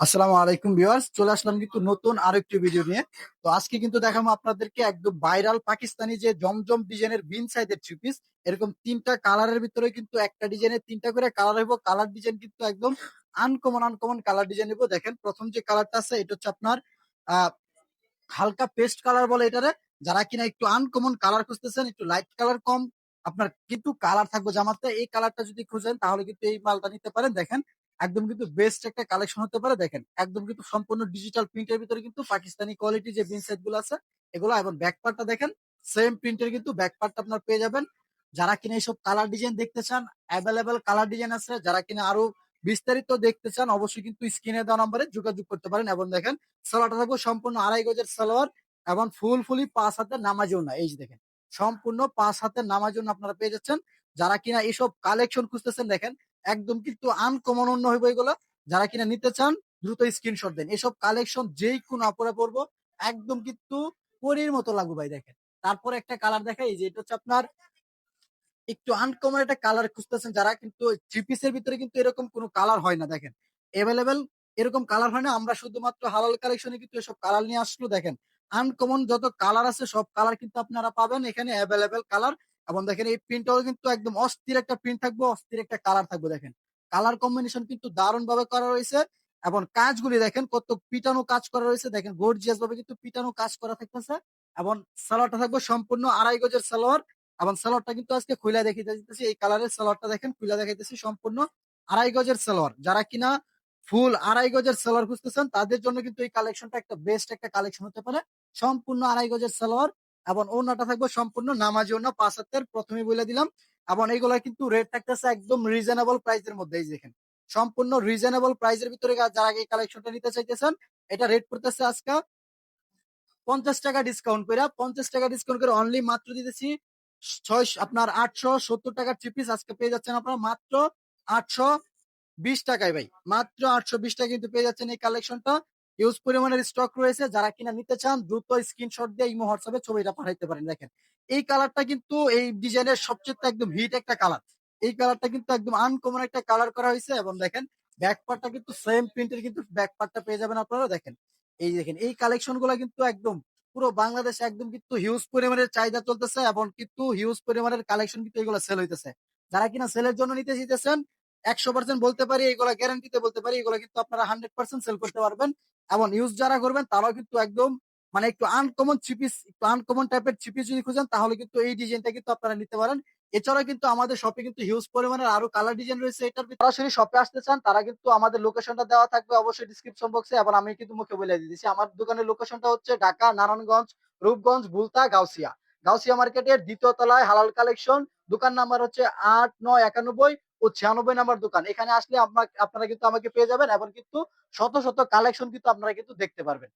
আসসালামু আলাইকুম ভিউয়ার্স, চলে আসলাম কিন্তু নতুন আরেকটি ভিডিও নিয়ে। তো আজকে কিন্তু দেখাবো আপনাদেরকে একদম ভাইরাল পাকিস্তানি যে জমজম ডিজাইনের বিন সাইজের থ্রি পিস এরকম তিনটা কালারের ভিতরে কিন্তু একটা ডিজাইনের তিনটা করে কালার হইব। কালার ডিজাইন কিন্তু একদম আনকমন আনকমন কালার ডিজাইন হইব। দেখেন, প্রথম যে কালারটা আছে, এটা হচ্ছে আপনার হালকা পেস্ট কালার বলে এটারে। যারা কিনা একটু আনকমন কালার খুঁজতেছেন, একটু লাইট কালার কম, আপনার কিন্তু কালার থাকবে জামাতে। এই কালারটা যদি খুঁজেন, তাহলে কিন্তু এই মালটা নিতে পারেন। দেখেন একদম কিন্তু বেস্ট একটা কালেকশন হতে পারে, দেখেন। একদম কিন্তু সম্পূর্ণ ডিজিটাল প্রিন্টের ভিতরে কিন্তু পাকিস্তানি কোয়ালিটি যে বিন সেটগুলো আছে, এগুলো এবং ব্যাক পার্টটা দেখেন সেম প্রিন্টের কিন্তু ব্যাক পার্টটা আপনার পেয়ে যাবেন। যারা কিনা এইসব কালার ডিজাইন দেখতে চান অ্যাভেলেবেল কালার ডিজাইন আছে, যারা কিনা আরও বিস্তারিত দেখতে চান, অবশ্যই কিন্তু স্ক্রিনে দেওয়া নম্বরে যোগাযোগ করতে পারেন এবং দেখেন, সালোয়ারটা থাকবে সম্পূর্ণ আড়াই গজের সালোয়ার এবং ফুল ফুলি পাঁচ হাতের নামাজও না এই যে দেখেন। সম্পূর্ণ পাঁচ হাতের নামাজও আপনারা পেয়ে যাচ্ছেন। যারা কিনা এইসব কালেকশন খুঁজতেছেন, দেখেন একদম কিন্তু আনকমন অন্য হইব এগুলো। যারা কিনা নিতে চান, দ্রুত স্ক্রিনশট দেন। এসব কালেকশন যেই কোন আপরে পড়ব একদম কিন্তু পরীর মতো লাগবে ভাই দেখেন। তারপরে একটা কালার দেখাই, এই যে এটা হচ্ছে আপনার একটু আনকমন একটা কালার খুঁজতেছেন যারা, কিন্তু থ্রি পিসের ভিতরে কিন্তু এরকম কোনো কালার হয় না, দেখেন। এভেলেবেল এরকম কালার হয় না, আমরা শুধুমাত্র হালাল কালেকশনে কিন্তু এসব কালার নিয়ে আসলো, দেখেন। আনকমন যত কালার আছে, সব কালার কিন্তু আপনারা পাবেন। এখানে অ্যাভেলেবেল কালার এবং দেখেন এই প্রিন্টটাও কিন্তু একদম অস্থির একটা প্রিন্ট থাকবে, অস্থির একটা কালার থাকবে, দেখেন। কালার কম্বিনেশন কিন্তু দারুণ ভাবে করা রয়েছে এবং কাজগুলি দেখেন কত পিটানো কাজ করা রয়েছে, দেখেন গর্জিয়াস ভাবে কিন্তু পিটানো কাজ করা থাকতেছে এবং সালোয়ারটা থাকবে সম্পূর্ণ আড়াই গজের সালোয়ার এবং সালোয়ারটা কিন্তু আজকে খুলে দেখিয়ে দিতেছি, এই কালারের সালোয়ারটা দেখেন খুলে দেখাইতেছি সম্পূর্ণ আড়াই গজের সালোয়ার। যারা কিনা ফুল আড়াই গজের সালোয়ার খুঁজতেছেন, তাদের জন্য কিন্তু এই কালেকশনটা একটা বেস্ট একটা কালেকশন হতে পারে। সম্পূর্ণ আড়াই গজের সালোয়ার এবং ওনাটা থাকবে সম্পূর্ণ নামাজি ওনা পাঁচ হাতের প্রথমে বলে দিলাম। এবং এইগুলা কিন্তু রেট থাকতেছে একদম রিজনেবল প্রাইসের মধ্যে, এই যে দেখেন। সম্পূর্ণ রিজনেবল প্রাইসের ভিতরে যারা এই কালেকশনটা নিতে চাইতেছেন, এটা রেট পড়তেছে আজকে পঞ্চাশ টাকা ডিসকাউন্ট করে পঞ্চাশ টাকা ডিসকাউন্ট করে অনলি মাত্র দিতেছি ছয় আপনার আটশো সত্তর টাকার থ্রি পিস আজকে পেয়ে যাচ্ছেন আপনারা মাত্র আটশো বিশ টাকায় ভাই। মাত্র আটশো বিশ টাকা কিন্তু পেয়ে যাচ্ছেন এই কালেকশনটা ইউজ পরিমাণের স্টক রয়েছে। যারা কিনা নিতে চান, দ্রুত স্ক্রিনশট দিয়ে ইমো হোয়াটসঅ্যাপে ছবিটা পাঠাইতে পারেন। দেখেন, এই কালারটা কিন্তু এই ডিজাইনের সবচেয়ে একদম হিট একটা কালার এই কালারটা কিন্তু একদম আনকমন একটা কালার করা হয়েছে এবং দেখেন ব্যাক পার্টটা কিন্তু সেম প্রিন্টের কিন্তু ব্যাক পার্টটা পেয়ে যাবেন আপনারা। দেখেন, এই দেখেন, এই কালেকশনগুলা কিন্তু একদম পুরো বাংলাদেশে একদম কিন্তু হিউজ পরিমাণের চাহিদা চলতেছে এবং কিন্তু হিউজ পরিমাণের কালেকশন কিন্তু এগুলো সেল হইতেছে। যারা কিনা সেলের জন্য নিতে চাইতেছেন একশো পার্সেন্ট বলতে পারি, এগুলো গ্যারান্টিতে বলতে পারি, এগুলো কিন্তু আপনারা হান্ড্রেড পার্সেন্ট সেল করতে পারবেন। এবং ইউজ যারা করবেন, তারাও কিন্তু একদম মানে একটু আনকমন চিপিস একটু আনকমন টাইপের চিপিস যদি খুঁজেন, তাহলে কিন্তু এই ডিজাইনটা কিন্তু আপনারা নিতে পারেন। এছাড়া কিন্তু আমাদের শপে কিন্তু হিউজ পরিমাণের আরও কালার ডিজাইন রয়েছে এটার সরাসরি শপে আসতে চান, তারা কিন্তু আমাদের লোকেশনটা দেওয়া থাকবে অবশ্যই ডিসক্রিপশন বক্সে এবং আমি কিন্তু মুখে বলে দিয়েছি। আমার দোকানের লোকেশনটা হচ্ছে ঢাকা, নারায়ণগঞ্জ, রূপগঞ্জ, বুলতা, গাউসিয়া। গাউসিয়া মার্কেটের দ্বিতীয় তলায় হালাল কালেকশন দোকান নাম্বার হচ্ছে আট নয় একানব্বই ও ছিয়ানব্বই নাম্বার দোকান। এখানে আসলে আপনারা কিন্তু আমাকে পেয়ে যাবেন এবং কিন্তু শত শত কালেকশন কিন্তু আপনারা কিন্তু দেখতে পারবেন।